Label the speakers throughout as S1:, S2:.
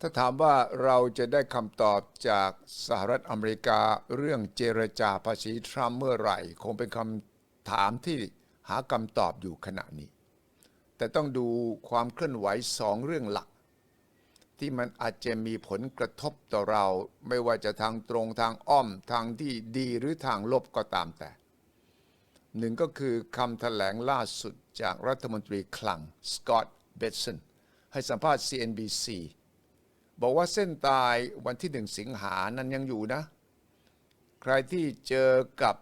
S1: ถ้าถามว่าเราจะได้คำตอบจากสหรัฐอเมริกาเรื่องเจรจาภาษีทรัมป์เมื่อไหร่ คงเป็นคำถามที่หาคำตอบอยู่ขณะนี้ แต่ต้องดูความเคลื่อนไหวสองเรื่องหลัก ที่มันอาจจะมีผลกระทบต่อเรา ไม่ว่าจะทางตรงทางอ้อมทางที่ดีหรือทางลบก็ตามแต่หนึ่งก็คือคำแถลงล่าสุดจากรัฐมนตรีคลังสกอตต์เบตสันให้สัมภาษณ์ CNBC บอกว่าเส้นตายวันที่หนึ่งสิงหานั้นยังอยู่นะ ใครที่เจอกับ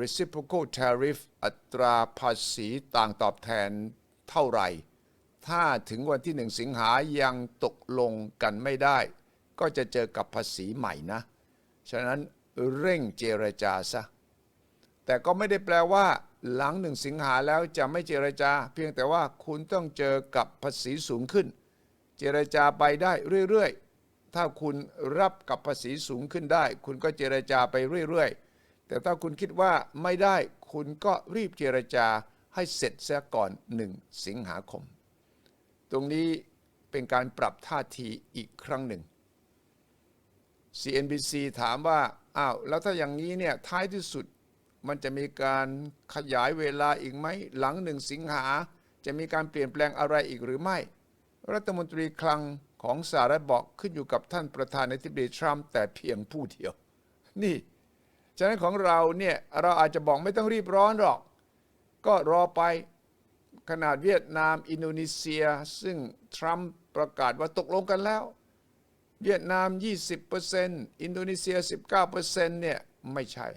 S1: reciprocal tariff อัตราภาษีต่างตอบแทนเท่าไหร่ ถ้าถึงวันที่หนึ่งสิงหายังตกลงกันไม่ได้ ก็จะเจอกับภาษีใหม่นะ ฉะนั้นเร่งเจรจาซะ แต่ก็ไม่ได้แปลว่า หลังหนึ่งสิงหาแล้วจะไม่เจรจา เพียงแต่ว่าคุณต้องเจอกับภาษีสูงขึ้น เจรจาไปได้เรื่อยๆ ถ้าคุณรับกับภาษีสูงขึ้นได้ คุณก็เจรจาไปเรื่อยๆ แต่ถ้าคุณคิดว่าไม่ได้คุณก็รีบเจรจาให้เสร็จเสียก่อนหนึ่งสิงหาคม ตรงนี้เป็นการปรับท่าทีอีกครั้งหนึ่ง CNBC ถามว่า อ้าว แล้วถ้าอย่างนี้เนี่ย ท้ายที่สุดมันจะมีการขยายเวลาอีกไหม หลังหนึ่งสิงหา จะมีการเปลี่ยนแปลงอะไรอีกหรือไม่ รัฐมนตรีคลังของสหรัฐบอกขึ้นอยู่กับท่านประธานาธิบดีทรัมป์แต่เพียงผู้เดียว นี่ ฉะนั้นของเราเนี่ยเราอาจจะบอกไม่ต้องรีบร้อนหรอก ก็รอไปขนาดเวียดนาม อินโดนีเซีย ซึ่งทรัมป์ประกาศว่าตกลงกันแล้ว เวียดนาม 20%อินโดนีเซีย 19%เนี่ยไม่ใช่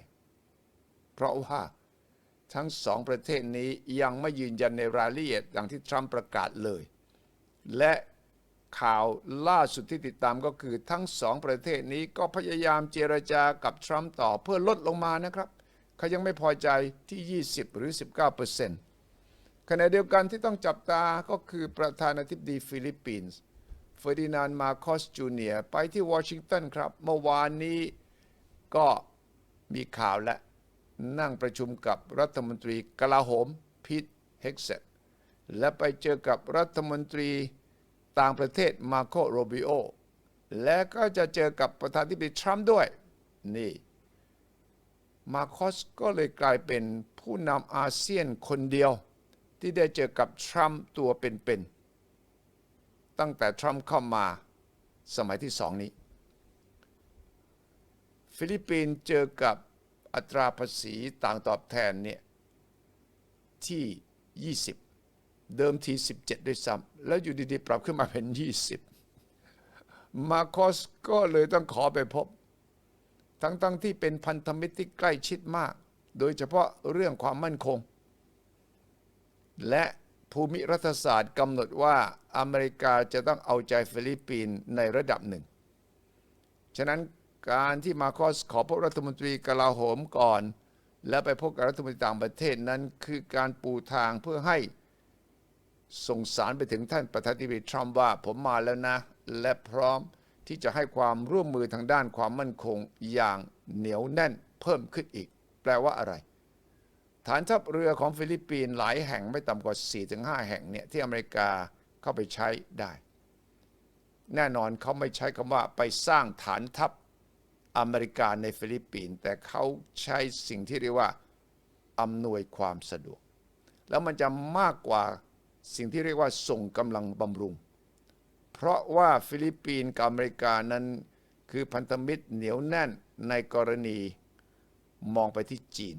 S1: เพราะว่าทั้งสองประเทศนี้ยังไม่ยืนยันในรายละเอียดอย่างที่ทรัมป์ประกาศเลย และข่าวล่าสุดที่ติดตามก็คือทั้งสองประเทศนี้ก็พยายามเจรจากับทรัมป์ต่อเพื่อลดลงมานะครับ เขายังไม่พอใจที่ 20 หรือ 19%ขณะเดียวกันที่ต้องจับตาก็คือประธานาธิบดีฟิลิปปินส์เฟอร์ดินานมาโคสจูเนียไปที่วอชิงตันครับ เมื่อวานนี้ก็มีข่าวและนั่งประชุมกับรัฐมนตรีกลาโหมพีทเฮกเซต และไปเจอกับรัฐมนตรีต่างประเทศมาโคโรบิโอ และก็จะเจอกับประธานาธิบดีทรัมป์ด้วย นี่ มาโคสก็เลยกลายเป็นผู้นำอาเซียนคนเดียว ที่ได้เจอกับทรัมป์ตัวเป็นๆ ตั้งแต่ทรัมป์เข้ามาสมัยที่สองนี้ ฟิลิปปินส์เจอกับอัตราภาษีต่างตอบแทนเนี่ยที่ 20 เดิมที 17 ด้วยซ้ำแล้วอยู่ดีๆ ปรับขึ้นมาเป็น 20 มาโคสก็เลยต้องขอไปพบ ทั้งๆทที่เป็นพันธมิตรที่ใกล้ชิดมาก โดยเฉพาะเรื่องความมั่นคง และภูมิรัฐศาสตร์กำหนดว่าอเมริกาจะต้องเอาใจฟิลิปปินส์ในระดับหนึ่ง ฉะนั้นการที่มาโคสขอพบรัฐมนตรีกลาโหมก่อน และไปพบกับรัฐมนตรีต่างประเทศนั้น คือการปูทางเพื่อให้ ส่งสารไปถึงท่านประธานาธิบดีทรัมป์ว่าผมมาแล้วนะ และพร้อมที่จะให้ความร่วมมือทางด้านความมั่นคงอย่างเหนียวแน่นเพิ่มขึ้นอีก แปลว่าอะไร ฐานทัพเรือของฟิลิปปินส์หลายแห่งไม่ต่ำกว่า 4-5 แห่งเนี่ยที่อเมริกาเข้าไปใช้ได้ แน่นอนเขาไม่ใช้คำว่าไปสร้างฐานทัพอเมริกาในฟิลิปปินส์แต่เขาใช้สิ่งที่เรียกว่าอำนวยความสะดวก แล้วมันจะมากกว่า สิ่งที่เรียกว่าส่งกำลังบำรุง เพราะว่าฟิลิปปินส์กับอเมริกานั้นคือพันธมิตรเหนียวแน่นในกรณีมองไปที่จีน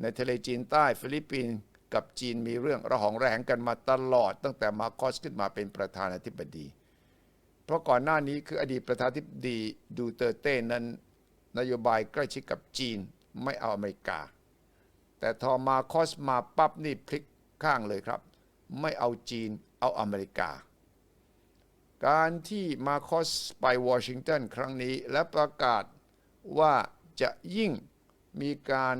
S1: ในทะเลจีนใต้ฟิลิปปินส์กับจีนมีเรื่องระหองระแหงกันมาตลอด ตั้งแต่มาคอสขึ้นมาเป็นประธานาธิบดี เพราะก่อนหน้านี้คืออดีตประธานาธิบดีดูเตอร์เต้นั้น นโยบายใกล้ชิดกับจีนไม่เอาอเมริกา แต่ทอมาคอสมาปั๊บนี่พลิกข้างเลยครับ ไม่เอาจีนเอาอเมริกา การที่มาคอสไปวอชิงตันครั้งนี้และประกาศว่าจะยิ่งมีการ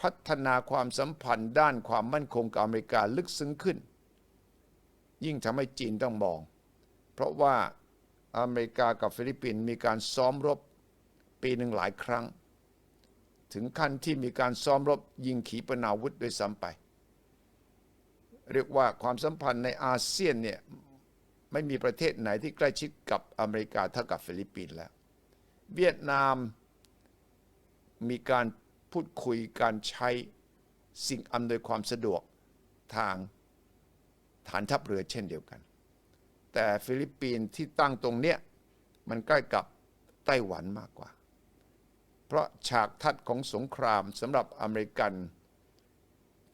S1: พัฒนาความสัมพันธ์ด้านความมั่นคงกับอเมริกาลึกซึ้งขึ้น ยิ่งทำให้จีนต้องมอง เพราะว่าอเมริกากับฟิลิปปินส์มีการซ้อมรบปีหนึ่งหลายครั้ง ถึงขั้นที่มีการซ้อมรบยิงขีปนาวุธด้วยซ้ำไป เรียกว่าความสัมพันธ์ในอาเซียนเนี่ยไม่มีประเทศไหนที่ใกล้ชิดกับอเมริกาเท่ากับฟิลิปปินส์แล้ว เวียดนามมีการพูดคุยการใช้สิ่งอำนวยความสะดวกทางฐานทัพเรือเช่นเดียวกัน แต่ฟิลิปปินส์ที่ตั้งตรงเนี้ยมันใกล้กับไต้หวันมากกว่า เพราะฉากทัดของสงครามสำหรับอเมริกัน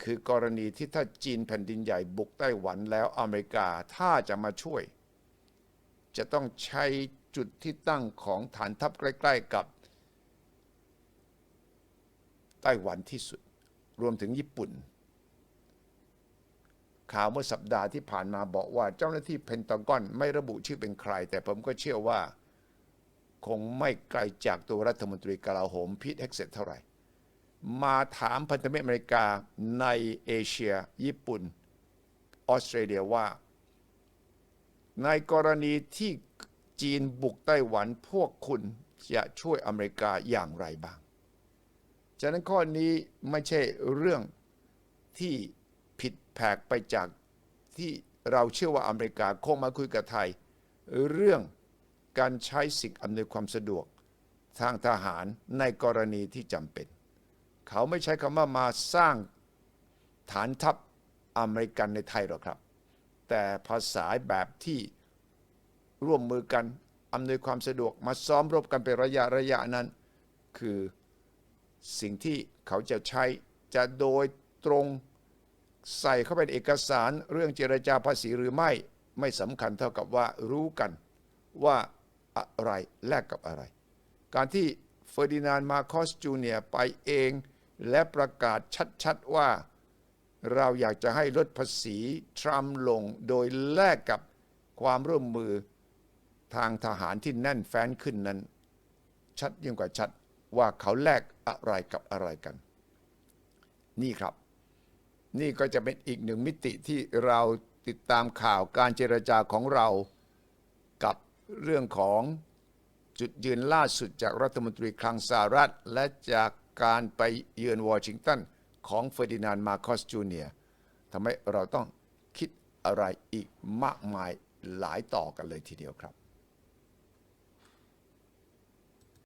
S1: คือกรณีที่ถ้าจีนแผ่นดินใหญ่บุกไต้หวันแล้วอเมริกาถ้าจะมาช่วย จะต้องใช้จุดที่ตั้งของฐานทัพใกล้ ๆ กับ ไต้หวันที่สุด รวมถึงญี่ปุ่น ข่าวเมื่อสัปดาห์ที่ผ่านมาบอกว่าเจ้าหน้าที่เพนตากอนไม่ระบุชื่อเป็นใคร แต่ผมก็เชื่อว่า คงไม่ไกลจากตัวรัฐมนตรีกลาโหมพีทเฮกเซตเท่าไหร่ มาถามพันธมิตรอเมริกาในเอเชีย ญี่ปุ่น ออสเตรเลียว่า ในกรณีที่จีนบุกไต้หวันพวกคุณจะช่วยอเมริกาอย่างไรบ้าง ฉะนั้นข้อนี้ไม่ใช่เรื่องที่ผิดแผกไปจากที่เราเชื่อว่าอเมริกาคงมาคุยกับไทย เรื่องการใช้สิ่งอำนวยความสะดวกทางทหารในกรณีที่จำเป็น เขาไม่ใช้คำว่ามาสร้างฐานทัพอเมริกันในไทยหรอกครับ แต่ภาษาแบบที่ร่วมมือกันอำนวยความสะดวกมาซ้อมรบกันเป็นระยะระยะนั้น คือสิ่งที่เขาจะใช้จะโดยตรงใส่เข้าไปในเอกสารเรื่องเจรจาภาษีหรือไม่ไม่สำคัญเท่ากับว่ารู้กันว่าอะไรแลกกับอะไร การที่เฟอร์ดินานด์มาโคสจูเนียไปเอง และประกาศชัดๆว่า เราอยากจะให้ลดภาษีทรัมป์ลงโดยแลกกับความร่วมมือทางทหารที่แน่นแฟ้นขึ้นนั้น ชัดยิ่งกว่าชัดว่าเขาแลกอะไรกับอะไรกัน นี่ครับ นี่ก็จะเป็นอีกหนึ่งมิติที่เราติดตามข่าวการเจรจาของเรากับเรื่องของจุดยืนล่าสุดจากรัฐมนตรีคลังสหรัฐ และจาก การไปเยือนวอชิงตันของเฟอร์ดินานด์มาคอสจูเนียทำให้เราต้องคิดอะไรอีกมากมายหลายต่อกันเลยทีเดียวครับ